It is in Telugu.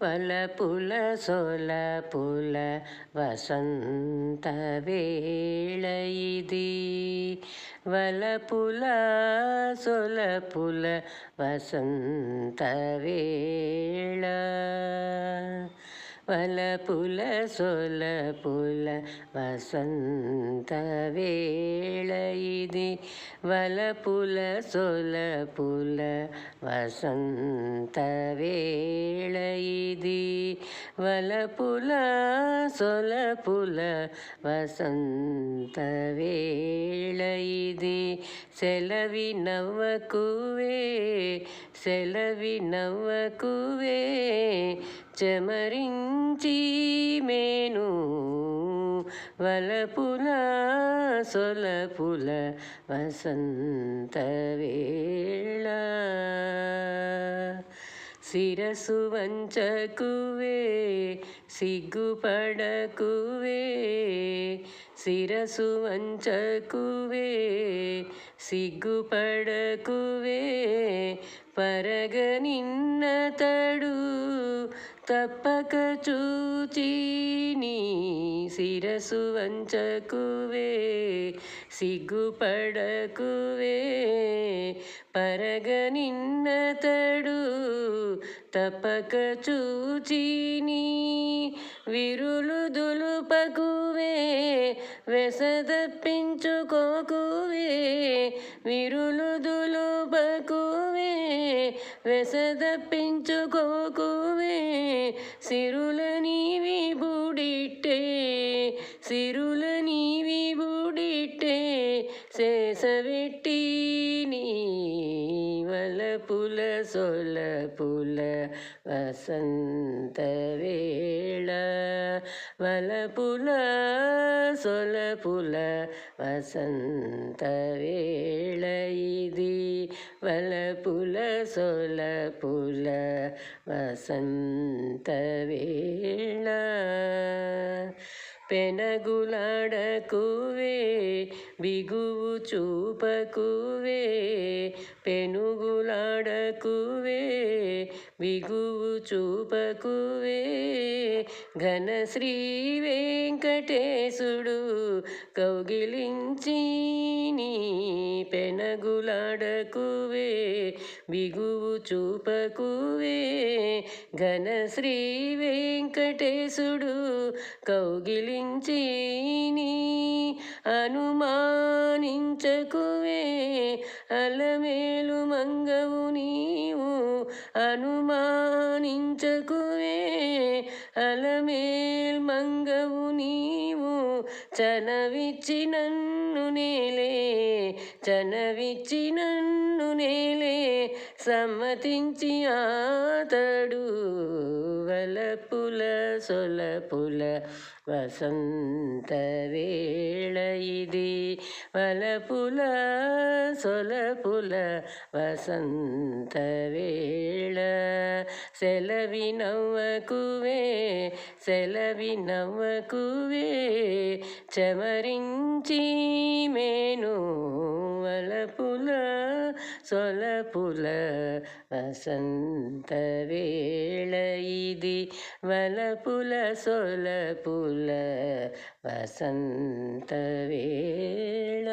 వలపుల సొలపుల వసంత వేళ ఇది వలపుల సొలపుల వసంత వేళ వలపుల సొలపుల వసంత వేళ ఇది. వలపుల సొలపుల వసంత వేళ ఇది. వలపుల సొలపుల వసంత వేళ ఇది. సెలవి నవ్వకువే సెలవి నవ్వకువే చెమరించి మేను. వలపుల సొలపుల వసంత వేళ. శిరసు వంచకువే సిగ్గుపడకువే శిరసు వంచకువే సిగ్గుపడకువే పరగ నిన్నతడు తప్పక చూచీని శిరసు వంచకువే సిగ్గుపడకువే పరగ నిన్నతడు తప్పక చూచీని విరులు దులుపకువే వెసదప్పించుకోకువే విరులుదులు బకువే వెసదప్పించుకోకువే సిరుల నీవి బుడిట్టే సిరుల నీవి బుడిట్టే శేషవెట్టి నీ వలపుల సొలపుల వసంత వేళ వలపుల పుల వసంత వేళ ఇది వలపుల సొలపుల వసంత వేళ పెనగులాడకువే బిగువు చూపకువే పెనుగులాడకువే బిగువు చూపకువే ఘన శ్రీ వెంకటేశుడు కౌగిలించి నీ పెనగులాడకువే బిగువు చూపకువే. ఘన శ్రీ వెంకటేశుడు కౌగిలించి నీ అనుమానించకువే. అలమేలు మంగవు నీవు అనుమానించకు అలమేల్ మంగవు నీవు చనవిచ్చి నన్ను నేలే చనవిచ్చి నన్ను నేలే సమ్మతించి ఆతడు వలపుల సొలపుల వసంత వేళ ఇది వలపుల సొలపుల వసంత వేళ సెలవి నవ్వకువే సెలవి నవ్వకువే చమరించి మేను వలపుల సొలపుల వసంత వేళ ఇది వలపుల సొలపుల వసంత వేళ